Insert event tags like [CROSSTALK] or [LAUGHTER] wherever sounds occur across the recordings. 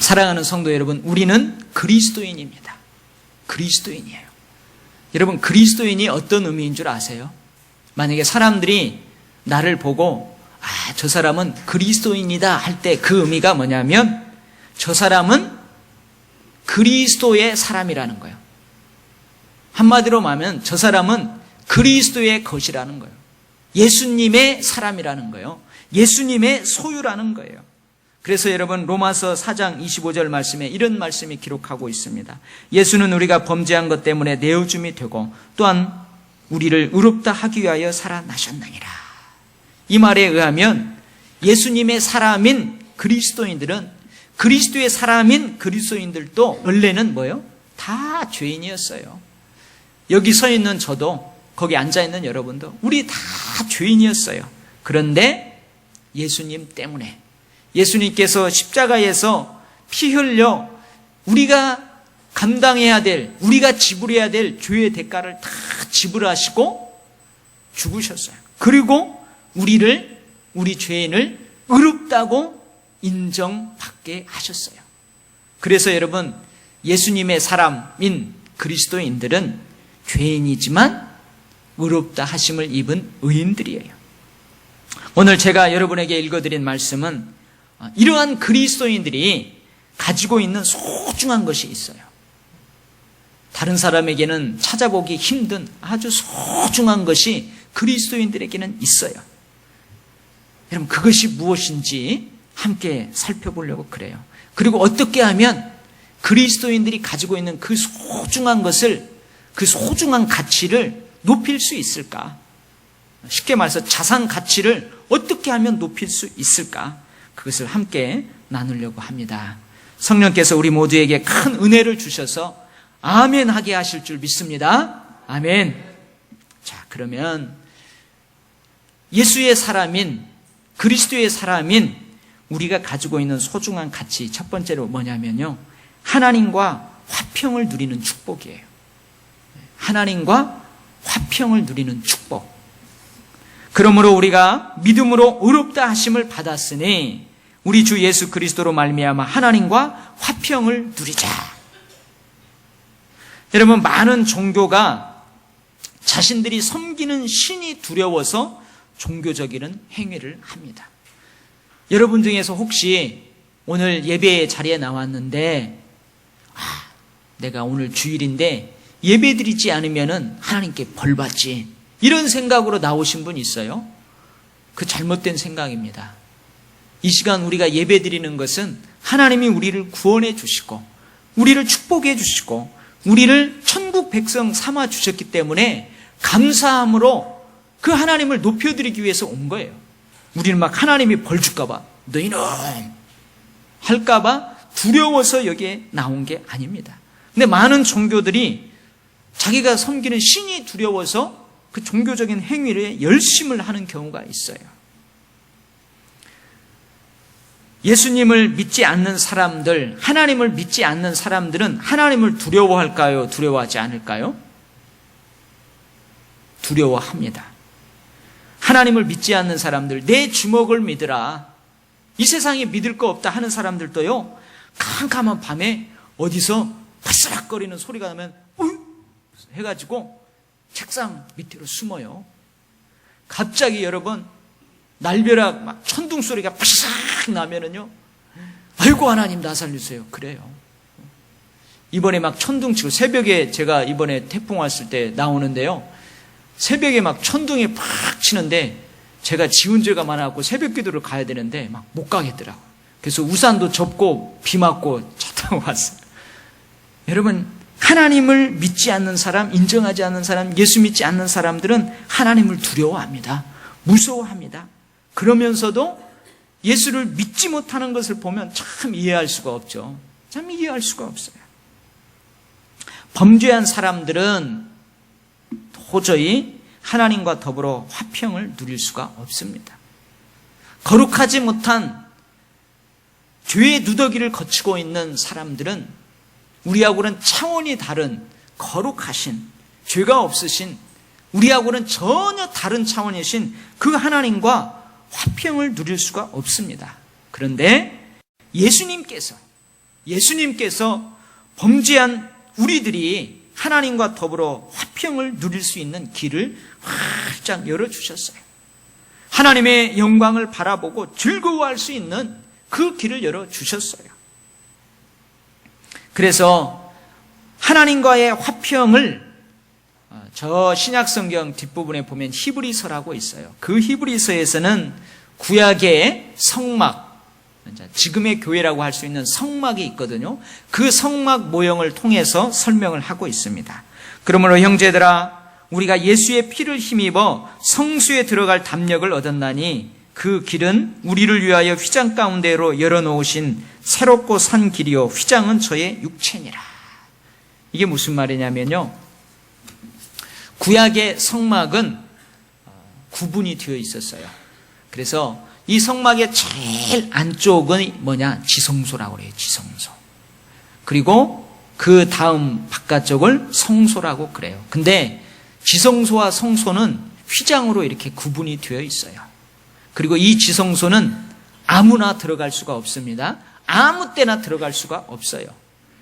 사랑하는 성도 여러분, 우리는 그리스도인입니다. 그리스도인이에요. 여러분, 그리스도인이 어떤 의미인 줄 아세요? 만약에 사람들이 나를 보고, 아, 저 사람은 그리스도인이다 할 때 그 의미가 뭐냐면, 저 사람은 그리스도의 사람이라는 거예요. 한마디로 말하면 저 사람은 그리스도의 것이라는 거예요. 예수님의 사람이라는 거예요. 예수님의 소유라는 거예요. 그래서 여러분 로마서 4장 25절 말씀에 이런 말씀이 기록하고 있습니다. 예수는 우리가 범죄한 것 때문에 내어줌이 되고 또한 우리를 의롭다 하기 위하여 살아나셨느니라. 이 말에 의하면 예수님의 사람인 그리스도인들은 그리스도의 사람인 그리스도인들도 원래는 뭐요? 다 죄인이었어요. 여기 서 있는 저도 거기 앉아 있는 여러분도 우리 다 죄인이었어요. 그런데 예수님 때문에 예수님께서 십자가에서 피 흘려 우리가 감당해야 될, 우리가 지불해야 될 죄의 대가를 다 지불하시고 죽으셨어요. 그리고 우리를, 우리 죄인을 의롭다고 인정받게 하셨어요. 그래서 여러분, 예수님의 사람인 그리스도인들은 죄인이지만 의롭다 하심을 입은 의인들이에요. 오늘 제가 여러분에게 읽어드린 말씀은 이러한 그리스도인들이 가지고 있는 소중한 것이 있어요. 다른 사람에게는 찾아보기 힘든 아주 소중한 것이 그리스도인들에게는 있어요. 여러분, 그것이 무엇인지 함께 살펴보려고 그래요. 그리고 어떻게 하면 그리스도인들이 가지고 있는 그 소중한 것을, 그 소중한 가치를 높일 수 있을까? 쉽게 말해서 자산 가치를 어떻게 하면 높일 수 있을까? 그것을 함께 나누려고 합니다. 성령께서 우리 모두에게 큰 은혜를 주셔서 아멘 하게 하실 줄 믿습니다. 아멘. 자, 그러면 예수의 사람인 그리스도의 사람인 우리가 가지고 있는 소중한 가치 첫 번째로 뭐냐면요. 하나님과 화평을 누리는 축복이에요. 하나님과 화평을 누리는 축복. 그러므로 우리가 믿음으로 의롭다 하심을 받았으니 우리 주 예수 그리스도로 말미암아 하나님과 화평을 누리자. 여러분 많은 종교가 자신들이 섬기는 신이 두려워서 종교적인 행위를 합니다. 여러분 중에서 혹시 오늘 예배 자리에 나왔는데 아, 내가 오늘 주일인데 예배 드리지 않으면은 하나님께 벌 받지. 이런 생각으로 나오신 분 있어요? 그 잘못된 생각입니다. 이 시간 우리가 예배 드리는 것은 하나님이 우리를 구원해 주시고, 우리를 축복해 주시고, 우리를 천국 백성 삼아 주셨기 때문에 감사함으로 그 하나님을 높여드리기 위해서 온 거예요. 우리는 막 하나님이 벌 줄까봐, 너희는 할까봐 두려워서 여기에 나온 게 아닙니다. 근데 많은 종교들이 자기가 섬기는 신이 두려워서 그 종교적인 행위에 열심을 하는 경우가 있어요. 예수님을 믿지 않는 사람들, 하나님을 믿지 않는 사람들은 하나님을 두려워할까요? 두려워하지 않을까요? 두려워합니다. 하나님을 믿지 않는 사람들, 내 주먹을 믿으라. 이 세상에 믿을 거 없다 하는 사람들도요, 캄캄한 밤에 어디서 바스락거리는 소리가 나면, 으 해가지고 책상 밑으로 숨어요. 갑자기 여러분, 날벼락 막 천둥 소리가 파삭 나면은요, 아이고 하나님 나 살려주세요. 그래요. 이번에 막 천둥 치고 새벽에 제가 이번에 태풍 왔을 때 나오는데요. 새벽에 막 천둥이 팍 치는데 제가 지운 죄가 많아갖고 새벽 기도를 가야 되는데 막 못 가겠더라고요. 그래서 우산도 접고 비 맞고 차 타고 [LAUGHS] 왔어요. 여러분, 하나님을 믿지 않는 사람, 인정하지 않는 사람, 예수 믿지 않는 사람들은 하나님을 두려워합니다. 무서워합니다. 그러면서도 예수를 믿지 못하는 것을 보면 참 이해할 수가 없죠. 참 이해할 수가 없어요. 범죄한 사람들은 도저히 하나님과 더불어 화평을 누릴 수가 없습니다. 거룩하지 못한 죄의 누더기를 거치고 있는 사람들은 우리하고는 차원이 다른 거룩하신 죄가 없으신 우리하고는 전혀 다른 차원이신 그 하나님과 화평을 누릴 수가 없습니다. 그런데 예수님께서 예수님께서 범죄한 우리들이 하나님과 더불어 화평을 누릴 수 있는 길을 활짝 열어 주셨어요. 하나님의 영광을 바라보고 즐거워할 수 있는 그 길을 열어 주셨어요. 그래서 하나님과의 화평을 어, 저 신약 성경 뒷부분에 보면 히브리서라고 있어요. 그 히브리서에서는 구약의 성막, 지금의 교회라고 할 수 있는 성막이 있거든요. 그 성막 모형을 통해서 설명을 하고 있습니다. 그러므로 형제들아, 우리가 예수의 피를 힘입어 성수에 들어갈 담력을 얻었나니 그 길은 우리를 위하여 휘장 가운데로 열어놓으신 새롭고 산 길이요. 휘장은 저의 육체니라. 이게 무슨 말이냐면요. 구약의 성막은 구분이 되어 있었어요. 그래서 이 성막의 제일 안쪽은 뭐냐? 지성소라고 그래요. 지성소. 그리고 그 다음 바깥쪽을 성소라고 그래요. 근데 지성소와 성소는 휘장으로 이렇게 구분이 되어 있어요. 그리고 이 지성소는 아무나 들어갈 수가 없습니다. 아무 때나 들어갈 수가 없어요.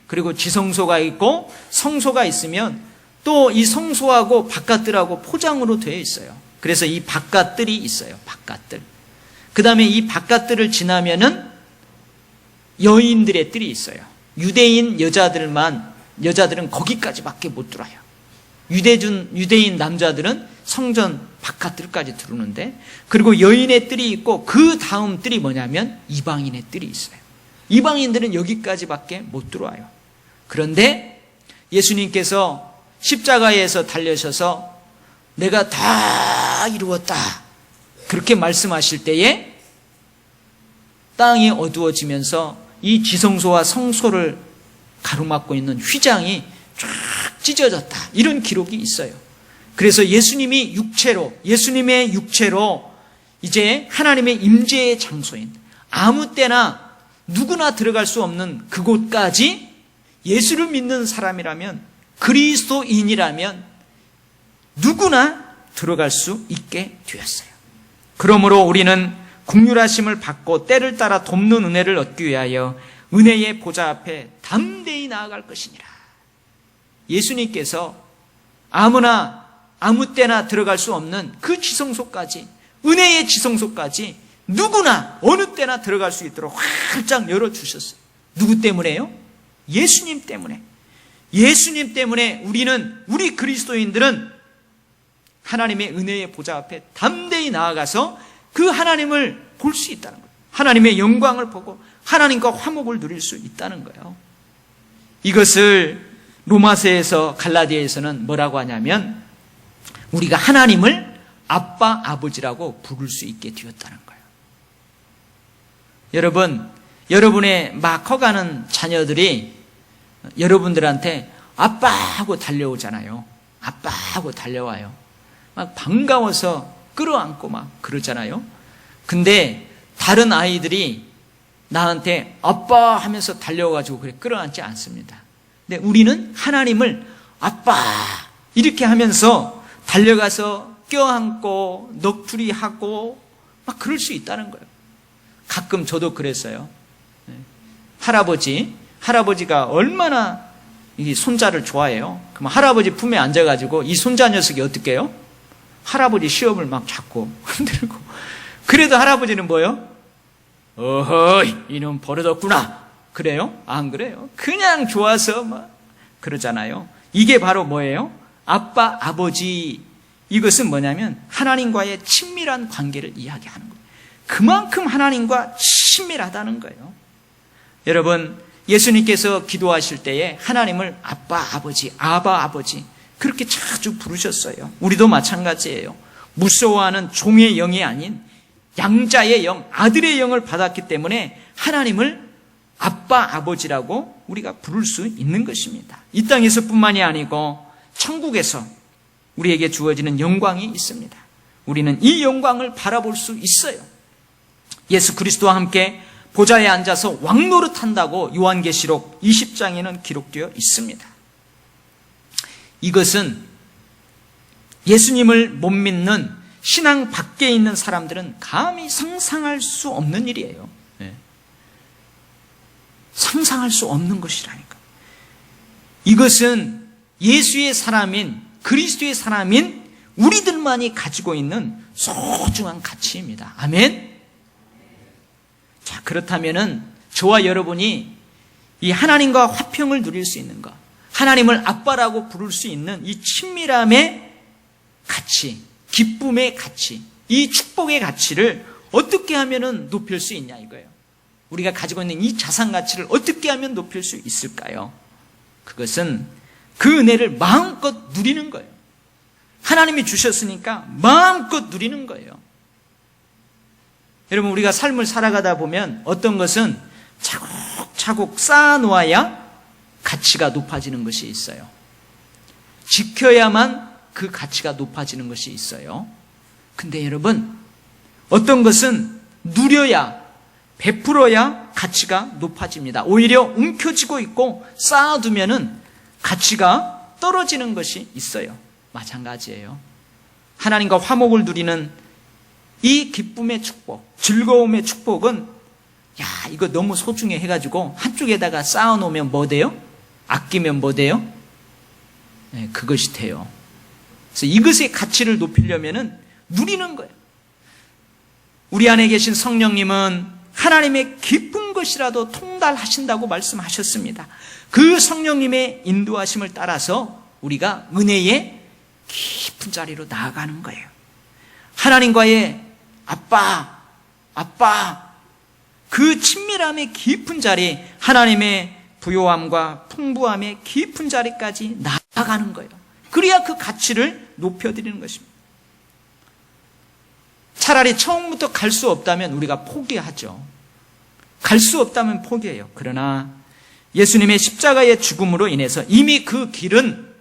그리고 지성소가 있고 성소가 있으면 또 이 성소하고 바깥들하고 포장으로 되어 있어요. 그래서 이 바깥들이 있어요. 바깥들. 그 다음에 이 바깥들을 지나면은 여인들의 뜰이 있어요. 유대인 여자들만, 여자들은 거기까지밖에 못 들어요. 유대준, 유대인 남자들은 성전 바깥뜰까지 들어오는데, 그리고 여인의 뜰이 있고, 그 다음 뜰이 뭐냐면 이방인의 뜰이 있어요. 이방인들은 여기까지밖에 못 들어와요. 그런데 예수님께서 십자가에서 달려셔서 내가 다 이루었다. 그렇게 말씀하실 때에 땅이 어두워지면서 이 지성소와 성소를 가로막고 있는 휘장이 쫙 찢어졌다. 이런 기록이 있어요. 그래서 예수님이 육체로, 예수님의 육체로 이제 하나님의 임재의 장소인 아무 때나 누구나 들어갈 수 없는 그곳까지 예수를 믿는 사람이라면 그리스도인이라면 누구나 들어갈 수 있게 되었어요. 그러므로 우리는 국률하심을 받고 때를 따라 돕는 은혜를 얻기 위하여 은혜의 보좌 앞에 담대히 나아갈 것이니라. 예수님께서 아무나 아무 때나 들어갈 수 없는 그 지성소까지 은혜의 지성소까지 누구나 어느 때나 들어갈 수 있도록 활짝 열어 주셨어요. 누구 때문에요? 예수님 때문에. 예수님 때문에 우리는, 우리 그리스도인들은 하나님의 은혜의 보좌 앞에 담대히 나아가서 그 하나님을 볼 수 있다는 거예요. 하나님의 영광을 보고 하나님과 화목을 누릴 수 있다는 거예요. 이것을 로마서에서 갈라디아에서는 뭐라고 하냐면 우리가 하나님을 아빠 아버지라고 부를 수 있게 되었다는 거예요. 여러분, 여러분의 막 커가는 자녀들이 여러분들한테 아빠 하고 달려오잖아요. 아빠 하고 달려와요. 막 반가워서 끌어안고 막 그러잖아요. 근데 다른 아이들이 나한테 아빠 하면서 달려와가지고 그래 끌어안지 않습니다. 근데 우리는 하나님을 아빠 이렇게 하면서 달려가서 껴안고 넋두리 하고 막 그럴 수 있다는 거예요. 가끔 저도 그랬어요. 네. 할아버지, 할아버지가 얼마나 이 손자를 좋아해요. 그럼 할아버지 품에 앉아가지고 이 손자 녀석이 어떻게 해요? 할아버지 시험을 막 잡고 [LAUGHS] 흔들고. 그래도 할아버지는 뭐요? 어허이, 이놈 버릇없구나. 그래요? 안 그래요? 그냥 좋아서 막 그러잖아요. 이게 바로 뭐예요? 아빠, 아버지. 이것은 뭐냐면 하나님과의 친밀한 관계를 이야기하는 거예요. 그만큼 하나님과 친밀하다는 거예요. 여러분, 예수님께서 기도하실 때에 하나님을 아빠, 아버지, 아바, 아버지, 그렇게 자주 부르셨어요. 우리도 마찬가지예요. 무서워하는 종의 영이 아닌 양자의 영, 아들의 영을 받았기 때문에 하나님을 아빠, 아버지라고 우리가 부를 수 있는 것입니다. 이 땅에서 뿐만이 아니고 천국에서 우리에게 주어지는 영광이 있습니다. 우리는 이 영광을 바라볼 수 있어요. 예수 그리스도와 함께 보좌에 앉아서 왕노릇한다고 요한계시록 20장에는 기록되어 있습니다. 이것은 예수님을 못 믿는 신앙 밖에 있는 사람들은 감히 상상할 수 없는 일이에요. 상상할 수 없는 것이라니까. 이것은 예수의 사람인 그리스도의 사람인 우리들만이 가지고 있는 소중한 가치입니다. 아멘. 자, 그렇다면은 저와 여러분이 이 하나님과 화평을 누릴 수 있는 것, 하나님을 아빠라고 부를 수 있는 이 친밀함의 가치, 기쁨의 가치, 이 축복의 가치를 어떻게 하면은 높일 수 있냐 이거예요. 우리가 가지고 있는 이 자산 가치를 어떻게 하면 높일 수 있을까요? 그것은 그 은혜를 마음껏 누리는 거예요. 하나님이 주셨으니까 마음껏 누리는 거예요. 여러분, 우리가 삶을 살아가다 보면 어떤 것은 차곡차곡 쌓아놓아야 가치가 높아지는 것이 있어요. 지켜야만 그 가치가 높아지는 것이 있어요. 근데 여러분, 어떤 것은 누려야, 베풀어야 가치가 높아집니다. 오히려 움켜쥐고 있고 쌓아두면은 가치가 떨어지는 것이 있어요. 마찬가지예요. 하나님과 화목을 누리는 이 기쁨의 축복, 즐거움의 축복은 야, 이거 너무 소중해 해가지고 한쪽에다가 쌓아놓으면 뭐 돼요? 아끼면 뭐 돼요? 네, 그것이 돼요. 그래서 이것의 가치를 높이려면은 누리는 거예요. 우리 안에 계신 성령님은 하나님의 깊은 것이라도 통달하신다고 말씀하셨습니다. 그 성령님의 인도하심을 따라서 우리가 은혜의 깊은 자리로 나아가는 거예요. 하나님과의 아빠, 아빠, 그 친밀함의 깊은 자리, 하나님의 부요함과 풍부함의 깊은 자리까지 나아가는 거예요. 그래야 그 가치를 높여드리는 것입니다. 차라리 처음부터 갈 수 없다면 우리가 포기하죠. 갈 수 없다면 포기해요. 그러나 예수님의 십자가의 죽음으로 인해서 이미 그 길은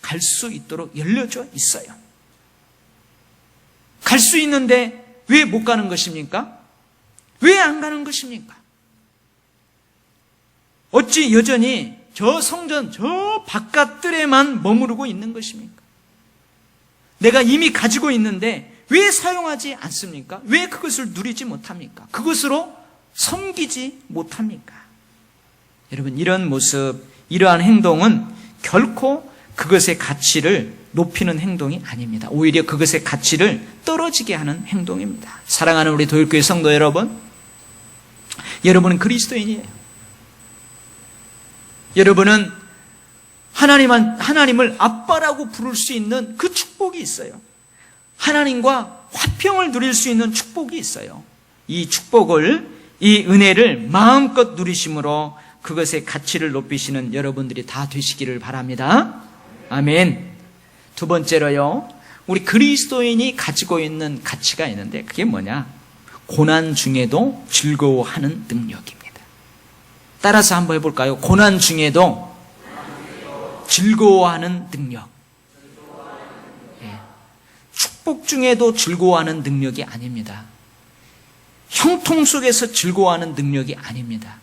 갈 수 있도록 열려져 있어요. 갈 수 있는데 왜 못 가는 것입니까? 왜 안 가는 것입니까? 어찌 여전히 저 성전, 저 바깥 뜰에만 머무르고 있는 것입니까? 내가 이미 가지고 있는데 왜 사용하지 않습니까? 왜 그것을 누리지 못합니까? 그것으로 섬기지 못합니까? 여러분, 이런 모습, 이러한 행동은 결코 그것의 가치를 높이는 행동이 아닙니다. 오히려 그것의 가치를 떨어지게 하는 행동입니다. 사랑하는 우리 도일교회 성도 여러분, 여러분은 그리스도인이에요. 여러분은 하나님, 하나님을 아빠라고 부를 수 있는 그 축복이 있어요. 하나님과 화평을 누릴 수 있는 축복이 있어요. 이 축복을, 이 은혜를 마음껏 누리심으로 그것의 가치를 높이시는 여러분들이 다 되시기를 바랍니다. 아멘. 두 번째로요, 우리 그리스도인이 가지고 있는 가치가 있는데 그게 뭐냐? 고난 중에도 즐거워하는 능력입니다. 따라서 한번 해볼까요? 고난 중에도 즐거워하는 능력. 예. 축복 중에도 즐거워하는 능력이 아닙니다. 형통 속에서 즐거워하는 능력이 아닙니다.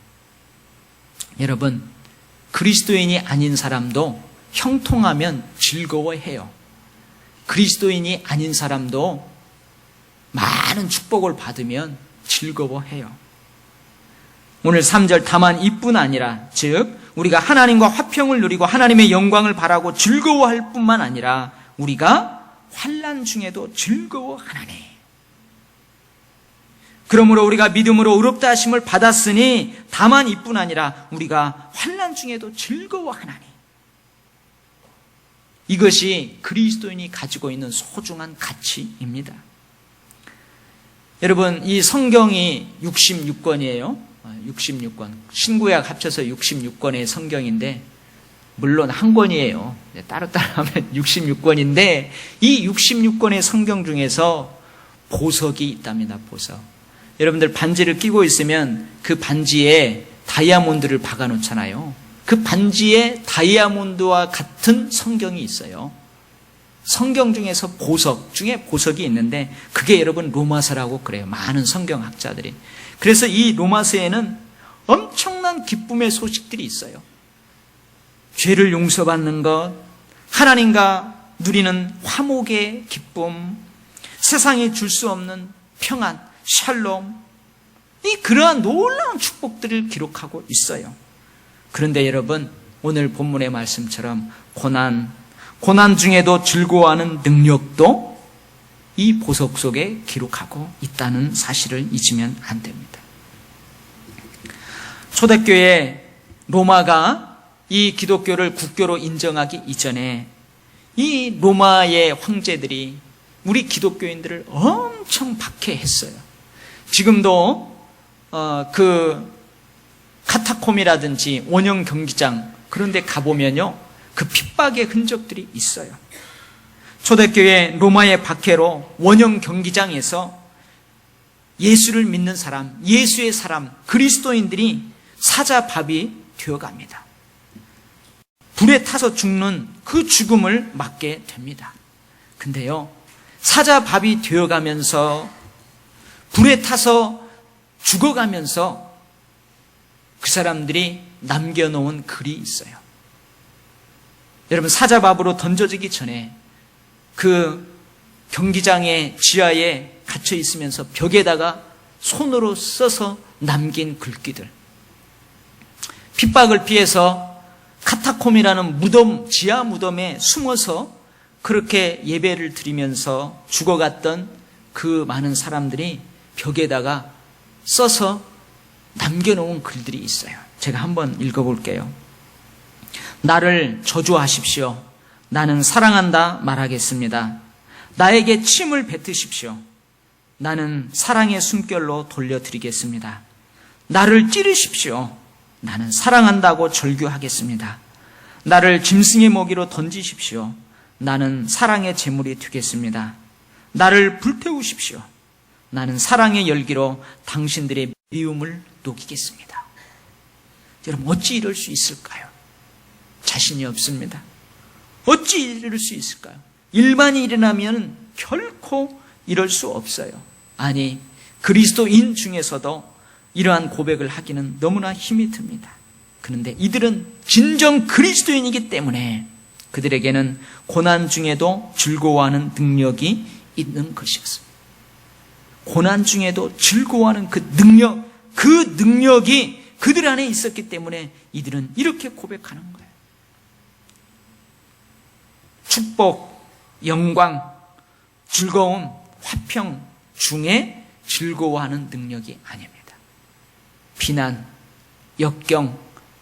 여러분, 그리스도인이 아닌 사람도 형통하면 즐거워해요. 그리스도인이 아닌 사람도 많은 축복을 받으면 즐거워해요. 오늘 3절 다만 이뿐 아니라 즉 우리가 하나님과 화평을 누리고 하나님의 영광을 바라고 즐거워할 뿐만 아니라 우리가 환란 중에도 즐거워하나니 그러므로 우리가 믿음으로 의롭다 하심을 받았으니 다만 이뿐 아니라 우리가 환란 중에도 즐거워하나니 이것이 그리스도인이 가지고 있는 소중한 가치입니다. 여러분, 이 성경이 66권이에요. 66권. 신구약 합쳐서 66권의 성경인데, 물론 한 권이에요. 따로따로 하면 66권인데, 이 66권의 성경 중에서 보석이 있답니다, 보석. 여러분들 반지를 끼고 있으면 그 반지에 다이아몬드를 박아 놓잖아요. 그 반지에 다이아몬드와 같은 성경이 있어요. 성경 중에서 보석 중에 보석이 있는데 그게 여러분 로마서라고 그래요. 많은 성경학자들이. 그래서 이 로마서에는 엄청난 기쁨의 소식들이 있어요. 죄를 용서받는 것, 하나님과 누리는 화목의 기쁨, 세상에 줄수 없는 평안, 샬롬, 이 그러한 놀라운 축복들을 기록하고 있어요. 그런데 여러분, 오늘 본문의 말씀처럼 고난, 고난 중에도 즐거워하는 능력도 이 보석 속에 기록하고 있다는 사실을 잊으면 안 됩니다. 초대교회 로마가 이 기독교를 국교로 인정하기 이전에 이 로마의 황제들이 우리 기독교인들을 엄청 박해했어요. 지금도 어, 그 카타콤이라든지 원형 경기장 그런 데 가보면요. 그 핍박의 흔적들이 있어요. 초대교회 로마의 박해로 원형 경기장에서 예수를 믿는 사람, 예수의 사람, 그리스도인들이 사자밥이 되어갑니다. 불에 타서 죽는 그 죽음을 맞게 됩니다. 근데요, 사자밥이 되어가면서 불에 타서 죽어가면서 그 사람들이 남겨놓은 글이 있어요. 여러분, 사자밥으로 던져지기 전에 그 경기장의 지하에 갇혀 있으면서 벽에다가 손으로 써서 남긴 글귀들. 핍박을 피해서 카타콤이라는 무덤, 지하 무덤에 숨어서 그렇게 예배를 드리면서 죽어갔던 그 많은 사람들이 벽에다가 써서 남겨놓은 글들이 있어요. 제가 한번 읽어볼게요. 나를 저주하십시오. 나는 사랑한다 말하겠습니다. 나에게 침을 뱉으십시오. 나는 사랑의 숨결로 돌려드리겠습니다. 나를 찌르십시오. 나는 사랑한다고 절규하겠습니다. 나를 짐승의 먹이로 던지십시오. 나는 사랑의 제물이 되겠습니다. 나를 불태우십시오. 나는 사랑의 열기로 당신들의 미움을 녹이겠습니다. 여러분, 어찌 이럴 수 있을까요? 자신이 없습니다. 어찌 이럴 수 있을까요? 일반이 일어나면 결코 이럴 수 없어요. 아니, 그리스도인 중에서도 이러한 고백을 하기는 너무나 힘이 듭니다. 그런데 이들은 진정 그리스도인이기 때문에 그들에게는 고난 중에도 즐거워하는 능력이 있는 것이었습니다. 고난 중에도 즐거워하는 그 능력, 그 능력이 그들 안에 있었기 때문에 이들은 이렇게 고백하는 거예요. 축복, 영광, 즐거움, 화평 중에 즐거워하는 능력이 아닙니다. 비난, 역경,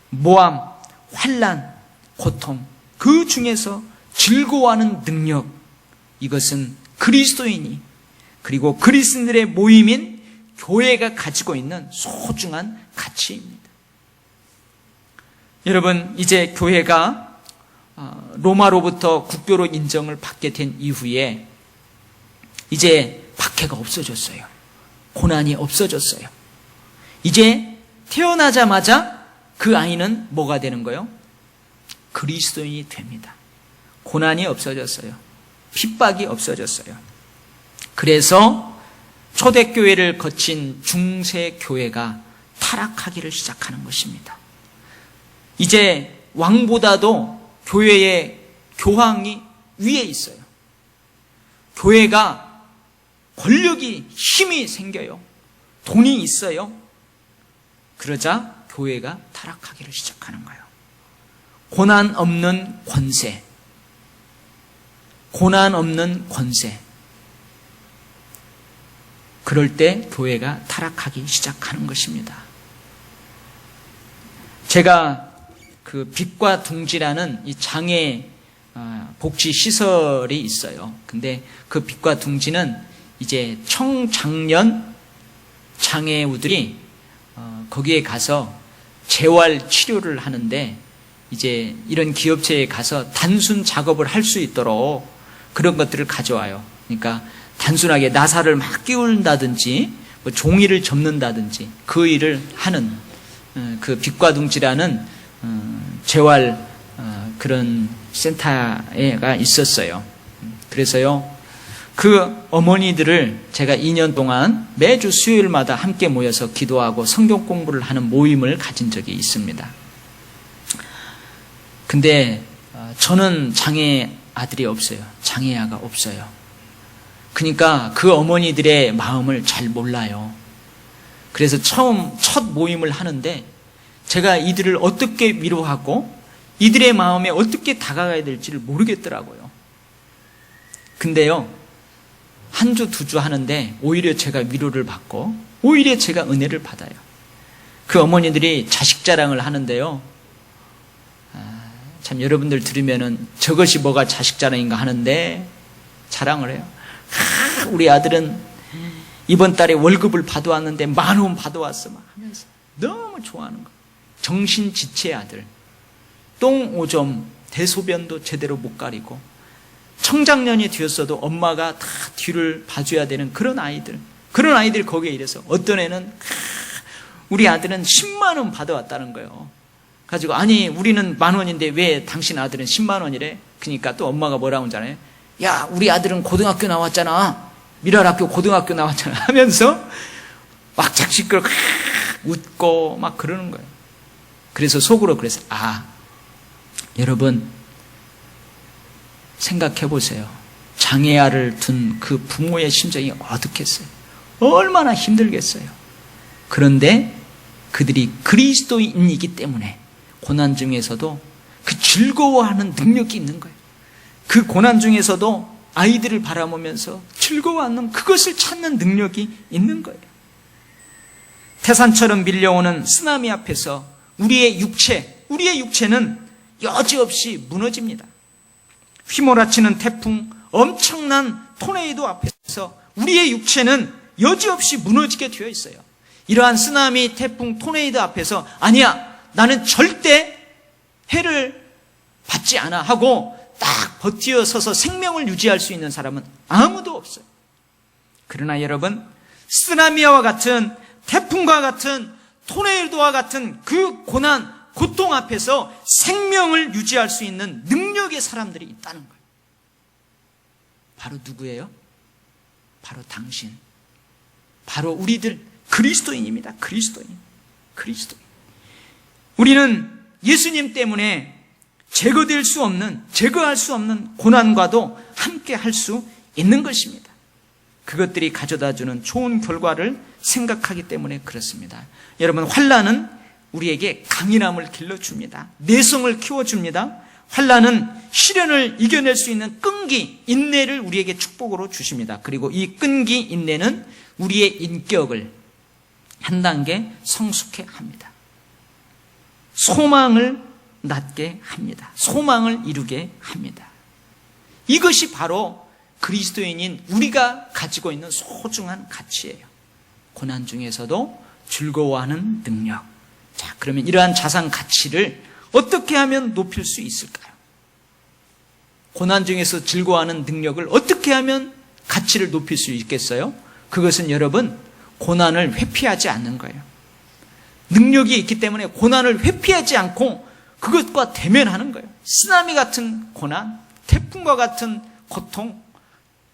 모함, 환란, 고통 그 중에서 즐거워하는 능력 이것은 그리스도인이 그리고 그리스도인들의 모임인 교회가 가지고 있는 소중한 가치입니다. 여러분 이제 교회가 어, 로마로부터 국교로 인정을 받게 된 이후에 이제 박해가 없어졌어요. 고난이 없어졌어요. 이제 태어나자마자 그 아이는 뭐가 되는 거요? 그리스도인이 됩니다. 고난이 없어졌어요. 핍박이 없어졌어요. 그래서 초대교회를 거친 중세교회가 타락하기를 시작하는 것입니다. 이제 왕보다도 교회의 교황이 위에 있어요. 교회가 권력이 힘이 생겨요. 돈이 있어요. 그러자 교회가 타락하기를 시작하는 거예요. 고난 없는 권세. 고난 없는 권세. 그럴 때 교회가 타락하기 시작하는 것입니다. 제가 그 빛과 둥지라는 이 장애 어, 복지 시설이 있어요. 근데 그 빛과 둥지는 이제 청장년 장애우들이 어, 거기에 가서 재활 치료를 하는데 이제 이런 기업체에 가서 단순 작업을 할 수 있도록 그런 것들을 가져와요. 그러니까 단순하게 나사를 막 끼운다든지 뭐 종이를 접는다든지 그 일을 하는 어, 그 빛과 둥지라는 어, 재활 어, 그런 센터가 있었어요. 그래서요, 그 어머니들을 제가 2년 동안 매주 수요일마다 함께 모여서 기도하고 성경 공부를 하는 모임을 가진 적이 있습니다. 근데 저는 장애 아들이 없어요. 장애아가 없어요. 그러니까 그 어머니들의 마음을 잘 몰라요. 그래서 처음 첫 모임을 하는데 제가 이들을 어떻게 위로하고 이들의 마음에 어떻게 다가가야 될지를 모르겠더라고요. 근데요, 한 주, 두 주 하는데 오히려 제가 위로를 받고 오히려 제가 은혜를 받아요. 그 어머니들이 자식 자랑을 하는데요. 아, 참 여러분들 들으면은 저것이 뭐가 자식 자랑인가 하는데 자랑을 해요. 아, 우리 아들은 이번 달에 월급을 받아왔는데 만 원 받아왔어 막 하면서 너무 좋아하는 거. 정신 지체 아들. 똥 오점 대소변도 제대로 못 가리고 청장년이 되었어도 엄마가 다 뒤를 봐줘야 되는 그런 아이들. 그런 아이들이 거기에 이래서 어떤 애는 우리 아들은 10만 원 받아왔다는 거예요. 가지고 아니 우리는 만 원인데 왜 당신 아들은 10만 원이래? 그러니까 또 엄마가 뭐라고 하잖아요. 야 우리 아들은 고등학교 나왔잖아. 미랄학교 고등학교 나왔잖아 [LAUGHS] 하면서 왁작 시끄러 웃고 막 그러는 거예요. 그래서 속으로 그래서 아 여러분 생각해 보세요. 장애아를 둔 그 부모의 심정이 어떻겠어요? 얼마나 힘들겠어요. 그런데 그들이 그리스도인이기 때문에 고난 중에서도 그 즐거워하는 능력이 있는 거예요. 그 고난 중에서도 아이들을 바라보면서 즐거워하는 그것을 찾는 능력이 있는 거예요. 태산처럼 밀려오는 쓰나미 앞에서 우리의 육체, 우리의 육체는 여지없이 무너집니다. 휘몰아치는 태풍, 엄청난 토네이도 앞에서 우리의 육체는 여지없이 무너지게 되어 있어요. 이러한 쓰나미, 태풍, 토네이도 앞에서 아니야, 나는 절대 해를 받지 않아 하고 딱 버티어 서서 생명을 유지할 수 있는 사람은 아무도 없어요. 그러나 여러분, 쓰나미와 같은 태풍과 같은 토네이도와 같은 그 고난, 고통 앞에서 생명을 유지할 수 있는 능력의 사람들이 있다는 거예요. 바로 누구예요? 바로 당신. 바로 우리들 그리스도인입니다. 그리스도인. 그리스도인. 우리는 예수님 때문에 제거될 수 없는, 제거할 수 없는 고난과도 함께 할 수 있는 것입니다. 그것들이 가져다 주는 좋은 결과를 생각하기 때문에 그렇습니다. 여러분, 환란은 우리에게 강인함을 길러줍니다. 내성을 키워줍니다. 환란은 시련을 이겨낼 수 있는 끈기, 인내를 우리에게 축복으로 주십니다. 그리고 이 끈기, 인내는 우리의 인격을 한 단계 성숙해 합니다. 소망을 낳게 합니다. 소망을 이루게 합니다. 이것이 바로 그리스도인인 우리가 가지고 있는 소중한 가치예요. 고난 중에서도 즐거워하는 능력. 자, 그러면 이러한 자산 가치를 어떻게 하면 높일 수 있을까요? 고난 중에서 즐거워하는 능력을 어떻게 하면 가치를 높일 수 있겠어요? 그것은 여러분, 고난을 회피하지 않는 거예요. 능력이 있기 때문에 고난을 회피하지 않고 그것과 대면하는 거예요. 쓰나미 같은 고난, 태풍과 같은 고통,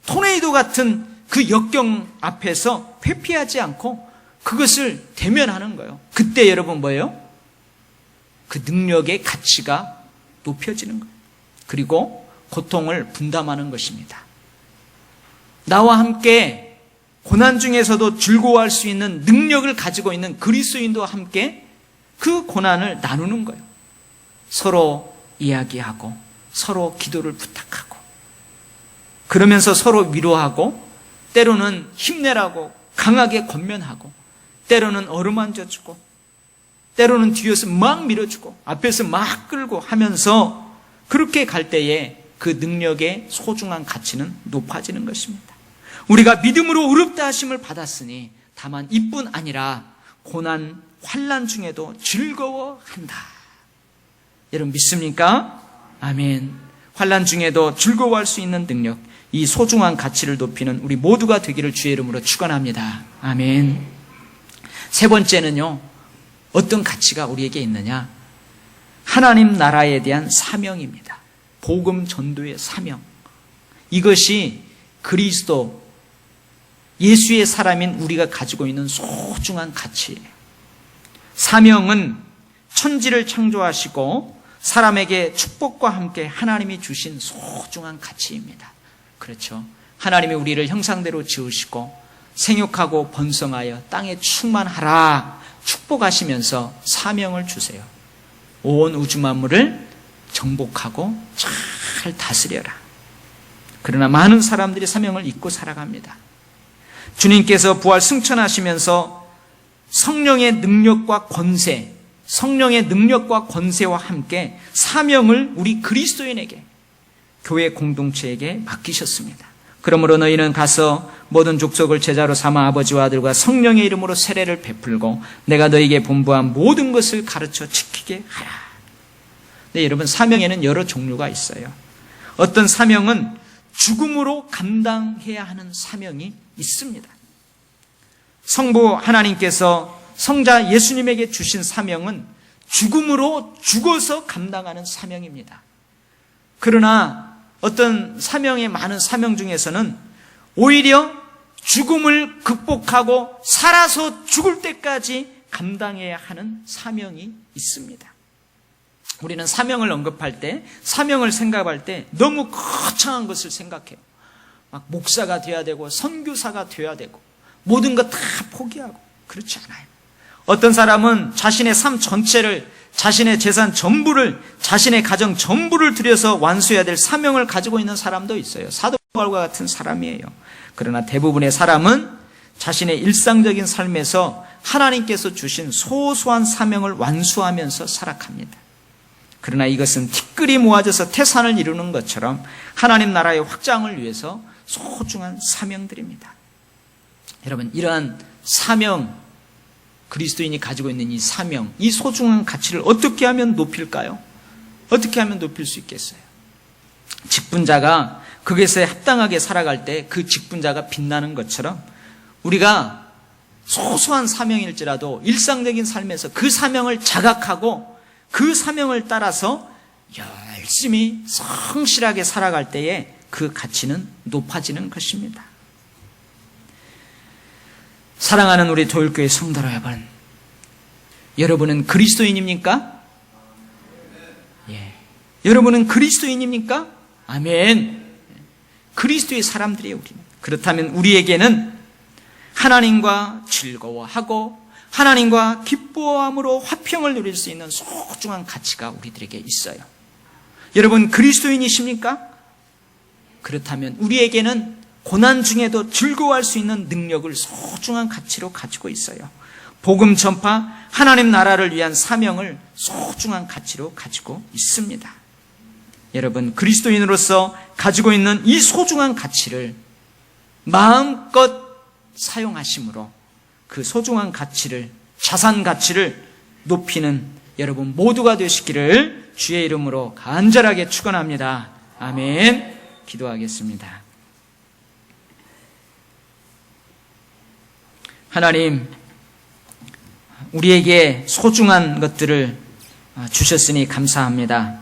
토네이도 같은 그 역경 앞에서 회피하지 않고 그것을 대면하는 거예요. 그때 여러분 뭐예요? 그 능력의 가치가 높여지는 거예요. 그리고 고통을 분담하는 것입니다. 나와 함께 고난 중에서도 즐거워할 수 있는 능력을 가지고 있는 그리스도인도 함께 그 고난을 나누는 거예요. 서로 이야기하고 서로 기도를 부탁하고 그러면서 서로 위로하고 때로는 힘내라고 강하게 권면하고 때로는 어루만져 주고 때로는 뒤에서 막 밀어주고 앞에서 막 끌고 하면서 그렇게 갈 때에 그 능력의 소중한 가치는 높아지는 것입니다. 우리가 믿음으로 의롭다 하심을 받았으니 다만 이뿐 아니라 고난 환란 중에도 즐거워한다. 여러분 믿습니까? 아멘. 환란 중에도 즐거워할 수 있는 능력, 이 소중한 가치를 높이는 우리 모두가 되기를 주의 이름으로 축원합니다. 아멘. 세 번째는요. 어떤 가치가 우리에게 있느냐? 하나님 나라에 대한 사명입니다. 복음 전도의 사명. 이것이 그리스도 예수의 사람인 우리가 가지고 있는 소중한 가치예요. 사명은 천지를 창조하시고 사람에게 축복과 함께 하나님이 주신 소중한 가치입니다. 그렇죠. 하나님이 우리를 형상대로 지으시고 생육하고 번성하여 땅에 충만하라 축복하시면서 사명을 주세요. 온 우주 만물을 정복하고 잘 다스려라. 그러나 많은 사람들이 사명을 잊고 살아갑니다. 주님께서 부활 승천하시면서 성령의 능력과 권세, 성령의 능력과 권세와 함께 사명을 우리 그리스도인에게 교회 공동체에게 맡기셨습니다. 그러므로 너희는 가서 모든 족속을 제자로 삼아 아버지와 아들과 성령의 이름으로 세례를 베풀고 내가 너희에게 분부한 모든 것을 가르쳐 지키게 하라. 네, 여러분 사명에는 여러 종류가 있어요. 어떤 사명은 죽음으로 감당해야 하는 사명이 있습니다. 성부 하나님께서 성자 예수님에게 주신 사명은 죽음으로 죽어서 감당하는 사명입니다. 그러나 어떤 사명의 많은 사명 중에서는 오히려 죽음을 극복하고 살아서 죽을 때까지 감당해야 하는 사명이 있습니다. 우리는 사명을 언급할 때, 사명을 생각할 때 너무 거창한 것을 생각해요. 막 목사가 돼야 되고, 선교사가 돼야 되고, 모든 것 다 포기하고, 그렇지 않아요. 어떤 사람은 자신의 삶 전체를, 자신의 재산 전부를, 자신의 가정 전부를 들여서 완수해야 될 사명을 가지고 있는 사람도 있어요. 사도 바울과 같은 사람이에요. 그러나 대부분의 사람은 자신의 일상적인 삶에서 하나님께서 주신 소소한 사명을 완수하면서 살아갑니다. 그러나 이것은 티끌이 모아져서 태산을 이루는 것처럼 하나님 나라의 확장을 위해서 소중한 사명들입니다. 여러분, 이러한 사명, 그리스도인이 가지고 있는 이 사명, 이 소중한 가치를 어떻게 하면 높일까요? 어떻게 하면 높일 수 있겠어요? 직분자가 그것에 합당하게 살아갈 때 그 직분자가 빛나는 것처럼 우리가 소소한 사명일지라도 일상적인 삶에서 그 사명을 자각하고 그 사명을 따라서 열심히 성실하게 살아갈 때에 그 가치는 높아지는 것입니다. 사랑하는 우리 도율교회 성도 여러분, 여러분은 그리스도인입니까? 예. 여러분은 그리스도인입니까? 아멘. 그리스도의 사람들이에요, 우리는. 그렇다면 우리에게는 하나님과 즐거워하고 하나님과 기뻐함으로 화평을 누릴 수 있는 소중한 가치가 우리들에게 있어요. 여러분, 그리스도인이십니까? 그렇다면 우리에게는 고난 중에도 즐거워할 수 있는 능력을 소중한 가치로 가지고 있어요. 복음 전파, 하나님 나라를 위한 사명을 소중한 가치로 가지고 있습니다. 여러분, 그리스도인으로서 가지고 있는 이 소중한 가치를 마음껏 사용하심으로 그 소중한 가치를, 자산 가치를 높이는 여러분 모두가 되시기를 주의 이름으로 간절하게 축원합니다. 아멘. 기도하겠습니다. 하나님, 우리에게 소중한 것들을 주셨으니 감사합니다.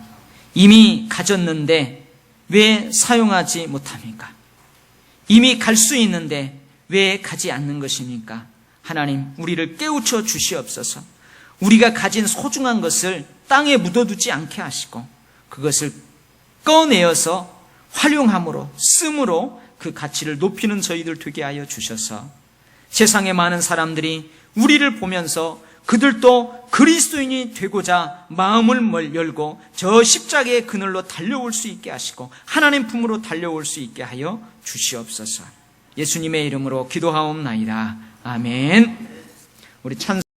이미 가졌는데 왜 사용하지 못합니까? 이미 갈 수 있는데 왜 가지 않는 것입니까? 하나님, 우리를 깨우쳐 주시옵소서. 우리가 가진 소중한 것을 땅에 묻어두지 않게 하시고 그것을 꺼내어서 활용함으로 쓰므로 그 가치를 높이는 저희들 되게 하여 주셔서 세상의 많은 사람들이 우리를 보면서 그들도 그리스도인이 되고자 마음을 열고 저 십자가의 그늘로 달려올 수 있게 하시고 하나님 품으로 달려올 수 있게 하여 주시옵소서. 예수님의 이름으로 기도하옵나이다. 아멘. 우리 찬